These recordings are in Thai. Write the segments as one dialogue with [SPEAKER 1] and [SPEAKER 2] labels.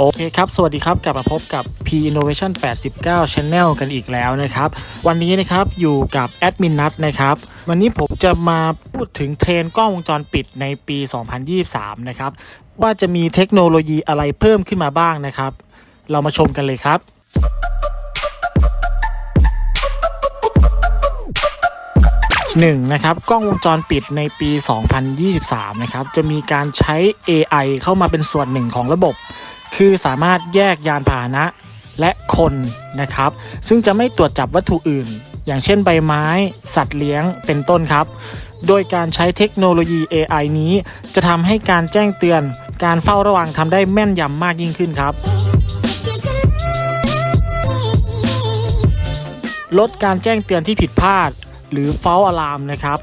[SPEAKER 1] โอเคครับ สวัสดีครับ กลับมาพบกับ P Innovation 89 Channel กันอีกแล้วนะครับ วันนี้นะครับอยู่กับแอดมินนัทนะครับ วันนี้ผมจะมาพูดถึงเทรนกล้องวงจรปิดในปี 2023 นะครับ ว่าจะมีเทคโนโลยีอะไรเพิ่มขึ้นมาบ้างนะครับ เรามาชมกันเลยครับ1นะครับกล้องวงจรปิดในปี 2023 นะครับ จะมีการใช้ AI เข้ามาเป็นส่วนหนึ่งของระบบ คือสามารถแยกยานพาหนะและคนนะครับ ซึ่งจะไม่ตรวจจับวัตถุอื่น อย่างเช่นใบไม้ สัตว์เลี้ยงเป็นต้นครับ โดยการใช้เทคโนโลยี AI นี้ จะทำให้การแจ้งเตือน การเฝ้าระวังทำได้แม่นยำมากยิ่งขึ้นครับลดการแจ้งเตือนที่ผิดพลาด หรือ false alarm นะครับ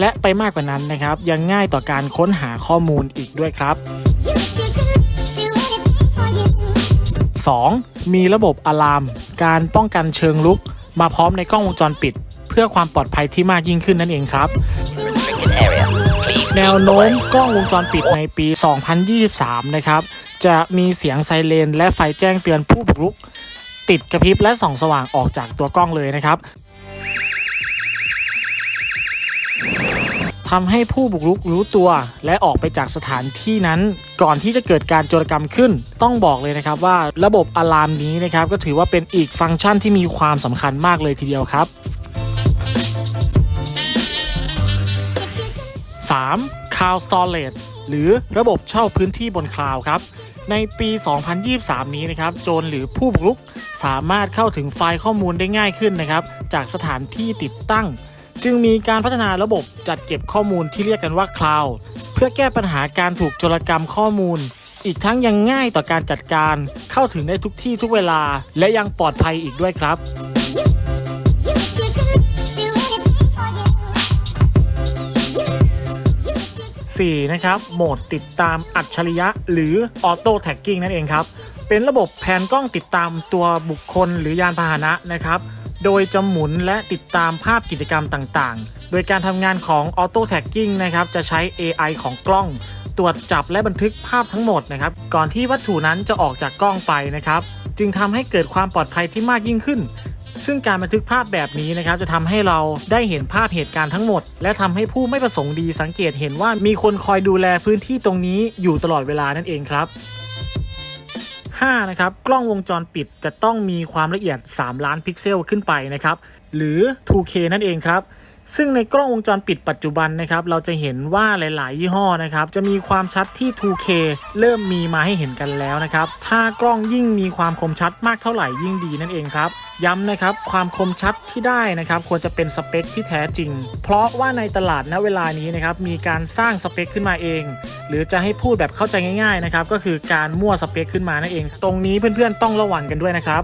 [SPEAKER 1] และไปมากกว่านั้นนะครับ ยังง่ายต่อการค้นหาข้อมูลอีกด้วยครับ 2. มีระบบอะลาม การป้องกันเชิงลุก มาพร้อมในกล้องวงจรปิด เพื่อความปลอดภัยที่มากยิ่งขึ้นนั่นเองครับ แนวโน้มกล้องวงจรปิดในปี 2023 นะครับ จะมีเสียงไซเรนและไฟแจ้งเตือนผู้บุกรุก ติดกระพริบและส่องสว่างออกจากตัวกล้องเลยนะครับ ทำให้ผู้บุกรุกรู้ตัว และออกไปจากสถานที่นั้น ก่อนที่จะเกิดการโจรกรรมขึ้น ต้องบอกเลยนะครับว่าระบบอะลามนี้นะครับก็ถือว่าเป็นอีกฟังก์ชันที่มีความสำคัญมากเลยทีเดียวครับ 3. Cloud Storage หรือระบบเช่าพื้นที่บนคลาวครับ ในปี 2023 นี้นะครับ โจรหรือผู้บุกรุกสามารถเข้าถึงไฟล์ข้อมูลได้ง่ายขึ้นนะครับ จากสถานที่ติดตั้ง จึงมีการพัฒนาระบบจัดเก็บข้อมูลที่เรียกกันว่าคลาวด์เพื่อแก้ปัญหาการถูกโจรกรรมข้อมูล อีกทั้งยังง่ายต่อการจัดการเข้าถึงได้ทุกที่ทุกเวลา และยังปลอดภัยอีกด้วยครับ 4 นะครับ โหมดติดตามอัจฉริยะ หรือ Auto Tagging นั่นเองครับ เป็นระบบแผนกล้องติดตามตัวบุคคลหรือยานพาหนะนะครับ โดยจะหมุนและติดตามภาพกิจกรรมต่างๆ โดยการทำงานของ Auto Tagging นะครับ จะใช้ AI ของกล้อง ตรวจจับและบันทึกภาพทั้งหมดนะครับ ก่อนที่วัตถุนั้นจะออกจากกล้องไปนะครับ จึงทำให้เกิดความปลอดภัยที่มากยิ่งขึ้น ซึ่งการบันทึกภาพแบบนี้นะครับ จะทำให้เราได้เห็นภาพเหตุการณ์ทั้งหมด และทำให้ผู้ไม่ประสงค์ดีสังเกตเห็นว่ามีคนคอยดูแลพื้นที่ตรงนี้อยู่ตลอดเวลานั่นเองครับ 5. นะครับ กล้องวงจรปิดจะต้องมีความละเอียด 3 ล้านพิกเซลขึ้นไปนะครับ หรือ 2K นั่นเองครับ ซึ่งในกล้องวงจรปิดปัจจุบันนะครับเราจะเห็นว่าหลาย ๆ ยี่ห้อนะครับจะมีความชัดที่ 2K เริ่มมีมาให้เห็นกันแล้วนะครับถ้ากล้องยิ่งมีความคมชัดมากเท่าไหร่ยิ่งดีนั่นเองครับย้ำนะครับความคมชัดที่ได้นะครับควรจะเป็นสเปคที่แท้จริง เพราะว่าในตลาดณเวลานี้นะครับมีการสร้างสเปคขึ้นมาเอง หรือจะให้พูดแบบเข้าใจง่าย ๆ นะครับก็คือการมั่วสเปคขึ้นมานั่นเอง ตรงนี้เพื่อน ๆ ต้องระวังกันด้วยนะครับ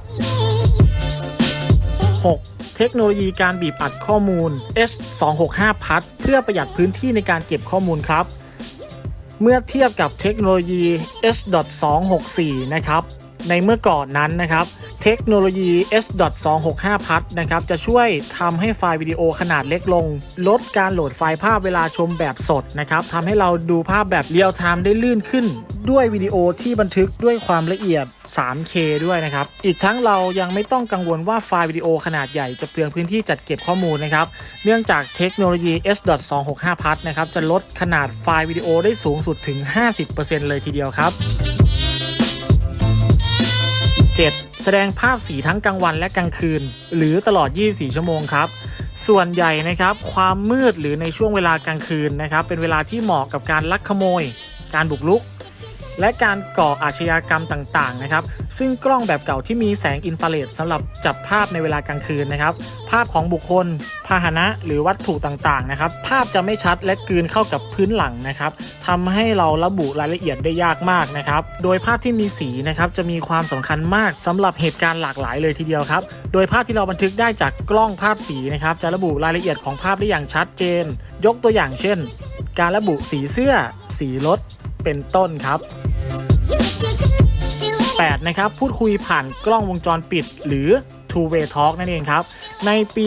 [SPEAKER 1] 6. เทคโนโลยีการบีบอัดข้อมูล S265 Plus เพื่อประหยัดพื้นที่ในการเก็บข้อมูลครับ เมื่อเทียบกับเทคโนโลยี S.264 นะครับ ในเมื่อก่อนนั้นนะครับ เทคโนโลยี S.265 Plus นะครับ จะช่วยทำให้ไฟล์วิดีโอขนาดเล็กลง ลดการโหลดไฟล์ภาพเวลาชมแบบสดนะครับทำให้เราดูภาพแบบเรียลไทม์ได้ลื่นขึ้น ด้วยวิดีโอที่บันทึกด้วยความละเอียด 3K ด้วยนะครับ อีกทั้งเรายังไม่ต้องกังวลว่าไฟล์วิดีโอขนาดใหญ่จะเปลืองพื้นที่จัดเก็บข้อมูลนะครับ เนื่องจากเทคโนโลยี S.265 Plus นะครับ จะลดขนาดไฟล์วิดีโอได้สูงสุดถึง 50%เลยทีเดียวครับ 7. แสดงภาพสีทั้งกลางวันและกลางคืน หรือตลอด 24 ชั่วโมงครับส่วนใหญ่นะครับความมืดหรือในช่วงเวลากลางคืนนะครับเป็นเวลาที่เหมาะกับการลักขโมย การบุกรุก และการก่ออาชญากรรมต่างๆนะครับ ซึ่งกล้องแบบเก่าที่มีแสงอินฟราเรดสำหรับจับภาพในเวลากลางคืนนะครับ ภาพของบุคคล พาหนะหรือวัตถุต่างๆนะครับ ภาพจะไม่ชัดและกลืนเข้ากับพื้นหลังนะครับทำให้เราระบุรายละเอียดได้ยากมากนะครับ โดยภาพที่มีสีนะครับจะมีความสำคัญมากสำหรับเหตุการณ์หลากหลายเลยทีเดียวครับ โดยภาพที่เราบันทึกได้จากกล้องภาพสีนะครับ จะระบุรายละเอียดของภาพได้อย่างชัดเจน ยกตัวอย่างเช่น การระบุสีเสื้อ สีรถ เป็นต้นครับ 8 นะครับ พูดคุยผ่านกล้องวงจรปิด หรือ two way talk นั่นเองครับ ในปี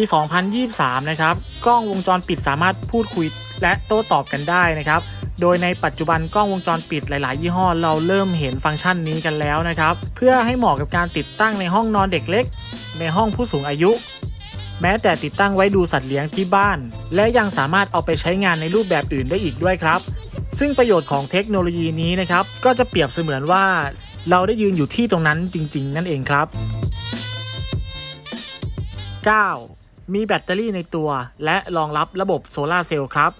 [SPEAKER 1] 2023 นะครับ กล้องวงจรปิดสามารถพูดคุยและโต้ตอบกันได้นะครับ โดยในปัจจุบันกล้องวงจรปิดหลาย ๆ ยี่ห้อเราเริ่มเห็นฟังก์ชันนี้กันแล้วนะครับ เพื่อให้เหมาะกับการติดตั้งในห้องนอนเด็กเล็ก ในห้องผู้สูงอายุ แม้แต่ติดตั้งไว้ดูสัตว์เลี้ยงที่บ้าน และยังสามารถเอาไปใช้งานในรูปแบบอื่นได้อีกด้วยครับ ซึ่งประโยชน์ของเทคโนโลยีนี้นะครับ ก็จะเปรียบเสมือนว่า เราได้ยืนอยู่ที่ตรงนั้นจริง ๆ นั่นเองครับ 9. มีแบตเตอรี่ในตัว และรองรับระบบโซลาร์เซลล์ครับ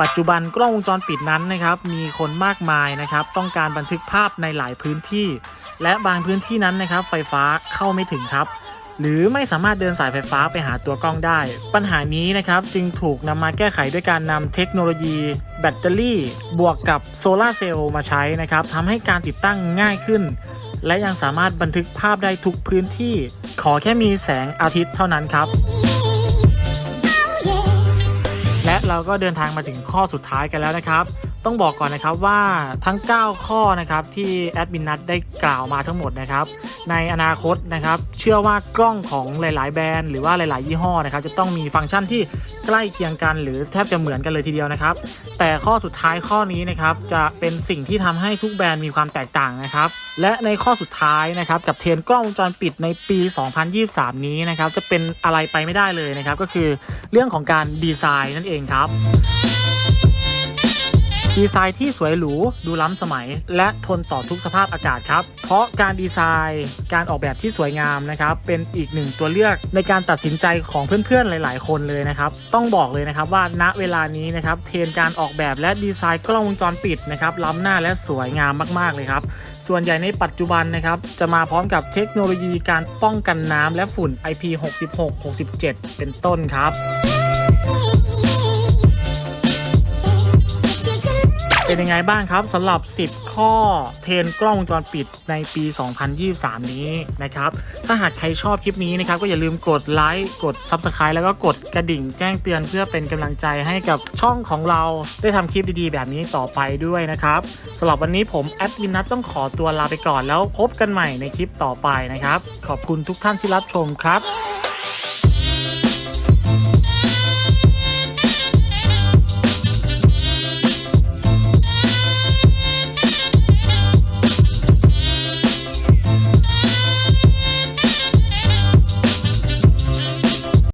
[SPEAKER 1] ปัจจุบันกล้องวงจรปิดนั้นนะครับ มีคนมากมายนะครับ ต้องการบันทึกภาพในหลายพื้นที่ และบางพื้นที่นั้นนะครับ ไฟฟ้าเข้าไม่ถึงครับ หรือไม่สามารถเดินสายไฟฟ้าไปหาตัวกล้องได้ ปัญหานี้นะครับจึงถูกนำมาแก้ไขด้วยการนำเทคโนโลยีแบตเตอรี่ บวกกับโซลาร์เซลล์มาใช้นะครับทำให้การติดตั้งง่ายขึ้น และยังสามารถบันทึกภาพได้ทุกพื้นที่ ขอแค่มีแสงอาทิตย์เท่านั้นครับ และเราก็เดินทางมาถึงข้อสุดท้ายกันแล้วนะครับ ต้องบอกก่อนนะครับว่าทั้ง 9 ข้อนะครับที่แอดมินนัทได้กล่าวมาทั้งหมดนะครับ ในอนาคตนะครับ เชื่อว่ากล้องของหลาย ๆ แบรนด์หรือว่าหลาย ๆ ยี่ห้อนะครับ จะต้องมีฟังก์ชันที่ใกล้เคียงกันหรือแทบจะเหมือนกันเลยทีเดียวนะครับ แต่ข้อสุดท้ายข้อนี้นะครับจะเป็นสิ่งที่ทำให้ทุกแบรนด์มีความแตกต่างนะครับ และในข้อสุดท้ายนะครับกับเทรนกล้องวงจรปิดในปี 2023 นี้นะครับจะเป็นอะไรไปไม่ได้เลยนะครับ ก็คือเรื่องของการดีไซน์นั่นเองครับ ดีไซน์ที่สวยหรู ดูล้ำสมัย และทนต่อทุกสภาพอากาศครับ เพราะการดีไซน์การออกแบบที่สวยงามนะครับ เป็นอีกหนึ่งตัวเลือกในการตัดสินใจของเพื่อนๆหลาย ๆ คนเลยนะครับ ต้องบอกเลยนะครับว่าณเวลานี้นะครับเทรนการออกแบบและดีไซน์กล้องวงจรปิดนะครับล้ำหน้าและสวยงามมากๆเลยครับส่วนใหญ่ในปัจจุบันนะครับจะมาพร้อมกับเทคโนโลยีการป้องกันน้ำและฝุ่น IP66 67 เป็นต้นครับ เป็นยังไงบ้างครับสำหรับ 10 ข้อเทรนกล้องวงจรปิดในปี 2023 นี้นะครับ ถ้าหากใครชอบคลิปนี้นะครับ ก็อย่าลืมกดไลค์กด Subscribe แล้วก็กดกระดิ่งแจ้งเตือนเพื่อเป็นกำลังใจให้กับช่องของเราได้ทำคลิปดีๆ แบบนี้ต่อไปด้วยนะครับสำหรับวันนี้ผมแอดมินนัทต้องขอตัวลาไปก่อนแล้วพบกันใหม่ในคลิปต่อไปนะครับ ขอบคุณทุกท่านที่รับชมครับ